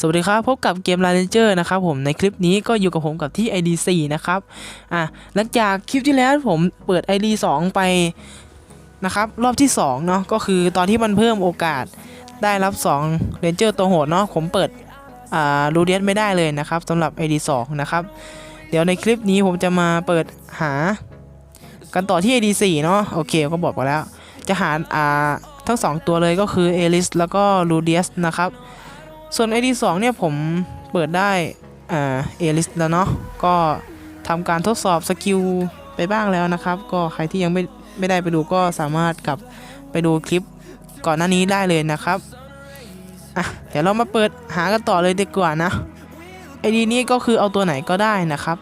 สวัสดีครับ พบกับเกม l a n g e r นะครับผมในคลิปนี้ก็อยู่กับผมกับที่ ID 4 นะครับอะหลังจากคลิปที่แล้วผมเปิด ID 2 ไปนะครับรอบที่2เนาะก็คือตอนที่มันเพิ่มโอกาสได้รับ2 Ranger ตัวโหดเนาะผมเปิดอ่ารูเดียสไม่ได้เลยนะครับสำหรับ ID 2 นะครับเดี๋ยวในคลิปนี้ผมจะมาเปิดหากันต่อที่ ID 4 เนาะโอเคก็บอกไปแล้ว จะหาอ่าทั้ง 2 ตัวเลยก็คือเอลิสแล้วก็รูเดียสนะครับ ส่วน ID 2เนี่ยผมเปิดได้อ่าเอลิสแล้วเนาะก็ทำการทดสอบสกิลไปบ้างแล้วนะครับ ก็ใครที่ยังไม่ไม่ได้ไปดูก็สามารถกลับไปดูคลิปก่อนหน้านี้ได้เลยนะครับอะเดี๋ยวเรามาเปิดหากันต่อเลยดีกว่านะ ID นี้ก็คือเอาตัวไหนก็ได้นะครับ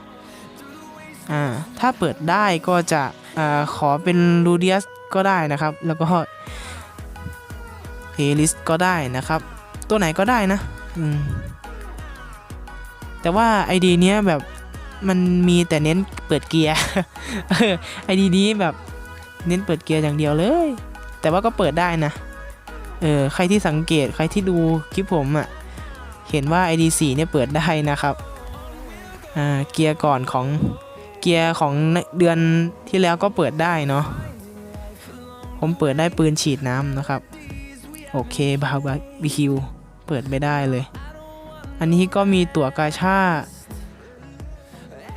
อ่าถ้าเปิดได้ก็จะอ่าขอเป็นลูเดียสก็ได้นะครับ แล้วก็เอลิสก็ได้นะครับ ตัวไหนก็ได้นะอืมแต่ว่า ID เนี้ยแบบมันมีแต่เน้นเปิดเกียร์ไอดีนี้แบบเน้นเปิดเกียร์อย่างเดียวเลย แต่ว่าก็เปิดได้นะ เออใครที่สังเกตใครที่ดูคลิปผมอะ่ะ เห็นว่า ID 4 เนี่ยเปิดได้นะครับ อ่าเกียร์ก่อนของเกียร์ของเดือนที่แล้วก็เปิดได้เนาะ ผมเปิดได้ปืนฉีดน้ำนะครับ โอเคบาร์บีคิว เปิดไม่ได้เลย อันนี้ก็มีตั๋วกาชา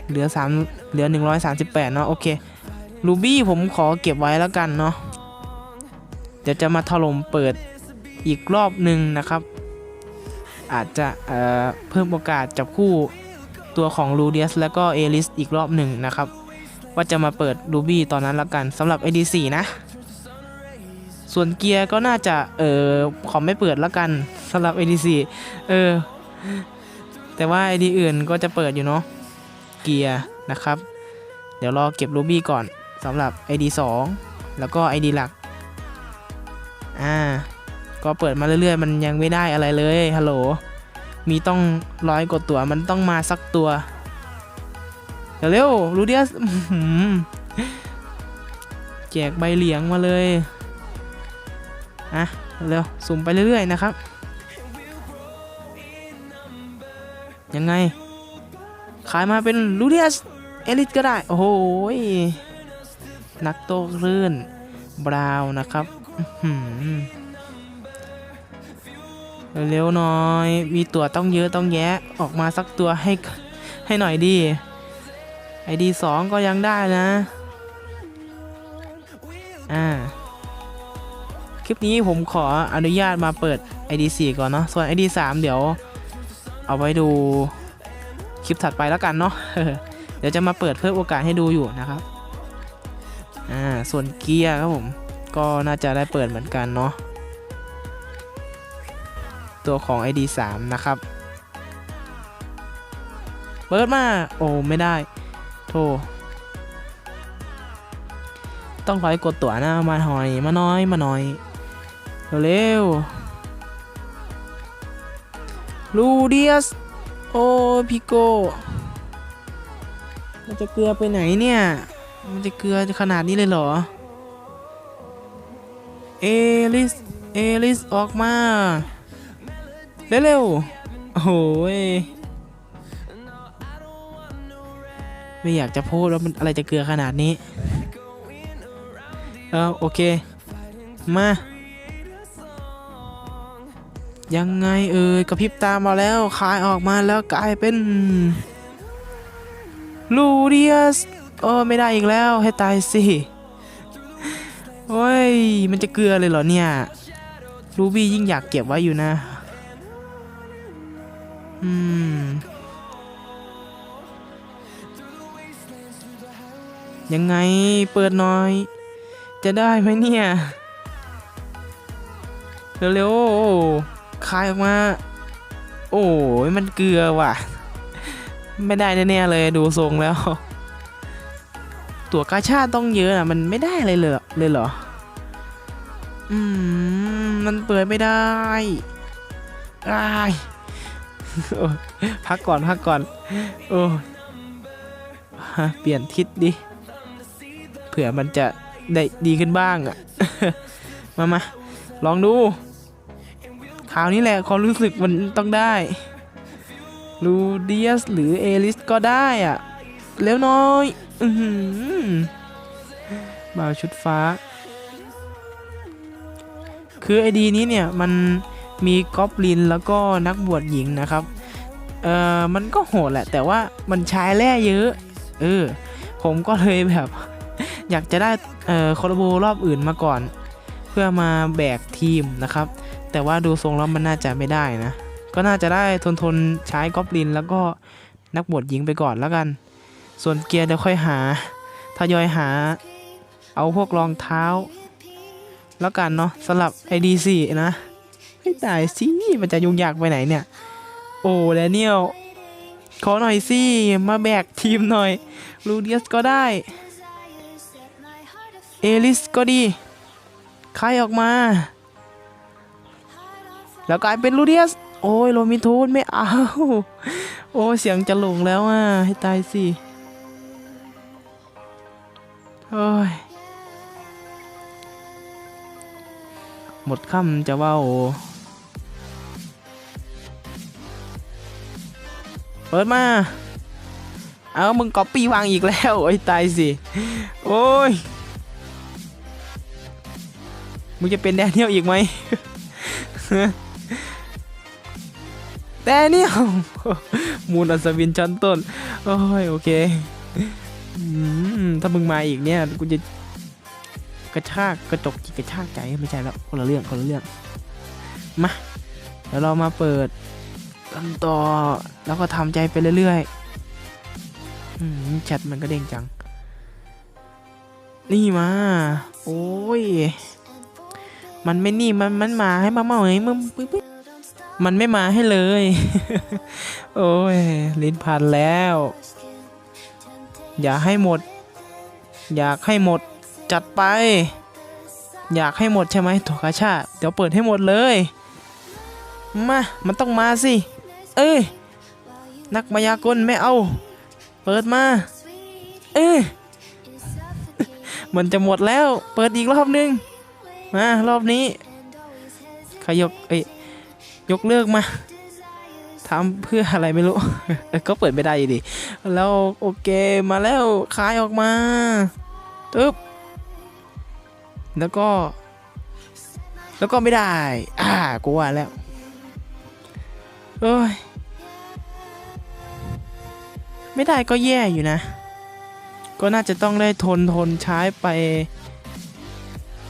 เหลือ3เหลือ 138 เนาะโอเครูบี้ผมขอเก็บไว้แล้วกันเนาะเดี๋ยวจะมาถล่มเปิดอีกรอบหนึ่งนะครับ อาจจะเเพิ่มโอกาสจับคู่ตัวของลูเดียสแล้วก็เอลิสอีกรอบหนึ่งนะครับ ว่าจะมาเปิดรูบี้ตอนนั้นแล้วกันสำหรับ AD4 นะ ส่วนเกียร์ก็น่าจะเออขอไม่เปิดแล้วกัน สำหรับ AD4 เออ แต่ว่า ID อื่นก็จะเปิดอยู่เนาะ เกียร์นะครับ เดี๋ยวรอเก็บรูบี้ก่อนสำหรับ ID 2 แล้วก็ ID หลัก อ่า ก็เปิดมาเรื่อยๆ มันยังไม่ได้อะไรเลย ฮัลโหล มีต้องร้อยกดตัว มันต้องมาสักตัวเดี๋ยวเร็วรูเดียสแจกใบเหลียงมาเลย อะ เร็ว สุ่มไปเรื่อยๆนะครับ ยังไง ขายมาเป็นลูเดียสเอลิทก็ได้ โอ้โหยนักโต้คลื่น บราวน์นะครับเร็วๆหน่อย มีตัวต้องเยอะต้องแยะ ออกมาสักตัวให้ให้หน่อยดี ไอดีสองก็ยังได้นะ อ่า คลิปนี้ผมขออนุญาตมาเปิด ID4 ก่อนเนาะ ส่วน ID3 เดี๋ยว เอาไว้ดูคลิปถัดไปแล้วกันเนาะเดี๋ยวจะมาเปิดเพิ่มโอกาสให้ดูอยู่นะครับอ่าส่วนเกียร์ครับผมก็น่าจะได้เปิดเหมือนกันเนาะตัวของ ID3 นะครับเปิดมาโอ้ไม่ได้โทรต้องร้อยกดตั๋วนะมาหอยมาน้อยมาหน่อยเร็ว ลูเดียส โอพิโกมันจะเกลือไปไหนเนี่ย มันจะเกลือขนาดนี้เลยเหรอ เอลิส เอลิส ออกมา เร็วๆ โอ้โหยไม่อยากจะพูดว่ามันอะไรจะเกลือขนาดนี้ เออโอเค มา ยังไงเอ่ยกระพริบตามาแล้วคายออกมาแล้วกลายเป็นลูเดียสโอ้ไม่ได้อีกแล้วให้ตายสิโอ้ยมันจะเกลือเลยเหรอเนี่ยรูบี้ยิ่งอยากเก็บไว้อยู่นะอืมยังไงเปิดหน่อย จะได้ไหมเนี่ย เร็วๆ คายออกมา โอ้ยมันเกลือว่ะ ไม่ได้แน่เลยดูทรงแล้ว ตัวกาชาต้องเยอะอะ มันไม่ได้เลยเลยเลยเหรอ อืม มันเปิดไม่ได้อ้ายโอ้พักก่อนพักก่อน โอ้เปลี่ยนทิศดิ เผื่อมันจะได้ดีขึ้นบ้างอะ มามาลองดูาวนี้แหละความรู้สึกมันต้องได้ลูเดียสหรือเอลิสก็ได้อะเร็วน้อย อืบ่าวชุดฟ้า คือไอดีนี้เนี่ย มันมีกอบลินแล้วก็นักบวชหญิงนะครับ เอ่อ มันก็โหดแหละ แต่ว่ามันใช้แร่เยอะ เออ ผมก็เลยแบบ อยากจะได้ เอ่อคอร์โบรอบอื่นมาก่อน เพื่อมาแบกทีมนะครับ แต่ว่าดูทรงแล้วมันน่าจะไม่ได้นะ ก็น่าจะได้ทนทนใช้กอบลินแล้วก็นักบวชหญิงไปก่อนแล้วกัน ส่วนเกียร์เดี๋ยวค่อยหาทยอยหา เอาพวกรองเท้า แล้วกันเนาะสำหรับ ID4 นะไม่ตายสิมันจะยุ่งยากไปไหนเนี่ย โอ้แดเนียลขอหน่อยสิ มาแบกทีมหน่อย ลูเดียสก็ได้ เอลิสก็ดี ใครออกมา แล้วกลายเป็นลูเดียส โอ้ยโรมินทูนไม่เอา โอ้เสียงจะหลงแล้วอะ ให้ตายสิโอ้ย หมดคำจะเว่าเปิดมา เอามึงก๊อปปี้วางอีกแล้ว โอ้ยตายสิ โอ้ย มึงจะเป็นแดเนียลอีกไหม แดเนียมูนอัศวินชั้นต้น โอ้ยโอเคถ้ามึงมาอีกเนี่ยกูจะกระชากกระจกจิกกระชากใจไม่ใช่แล้วคนละเรื่องคนละเรื่อง มาเดี๋ยวเรามาเปิดกันต่อแล้วก็ทำใจไปเรื่อยๆอืมแชทมันก็เด้งจัง นี่มา โอ้ย มันไม่นี่มันมันมาให้มาเมาให้มึงปึ๊บ มันไม่มาให้เลย โอ้ย ลิ้นพันแล้ว อย่าให้หมด อยากให้หมด จัดไป อยากให้หมดใช่ไหมโถกาชาเดี๋ยวเปิดให้หมดเลย มา มันต้องมาสิ เอ้ย นักมายากลไม่เอา เปิดมา เอ้ย มันจะหมดแล้ว เปิดอีกรอบนึง มารอบนี้ ขยกเอ้ย ยกเลิกมาทำเพื่ออะไรไม่รู้ ก็เปิดไม่ได้อยู่ดิแล้วโอเคมาแล้วคายออกมาตึ๊บแล้วก็ แล้วก็ไม่ได้ อ่ากูว่าแล้วเอ้ยไม่ได้ก็แย่อยู่นะ ก็น่าจะต้องได้ทนทนใช้ไป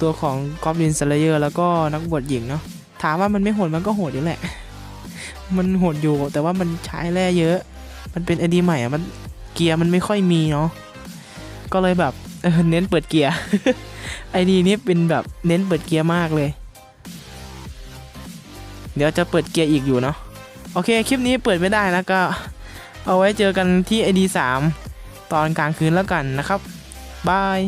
ตัวของกอบลินสเลเยอร์ แล้วก็นักบวชหญิงเนาะ ถามว่ามันไม่โหดมันก็โหดอยู่แหละ มันโหดอยู่แต่ว่ามันใช้แร่เยอะ มันเป็นไอดีใหม่อะมันเกียร์มันไม่ค่อยมีเนาะก็เลยแบบเเน้นเปิดเกียร์ไอดีนี้เป็นแบบเน้นเปิดเกียร์มากเลย เดี๋ยวจะเปิดเกียร์อีกอยู่เนาะโอเค คลิปนี้เปิดไม่ได้แล้วก็ เอาไว้เจอกันที่ ID 3ตอนกลางคืนแล้วกันนะครับ บาย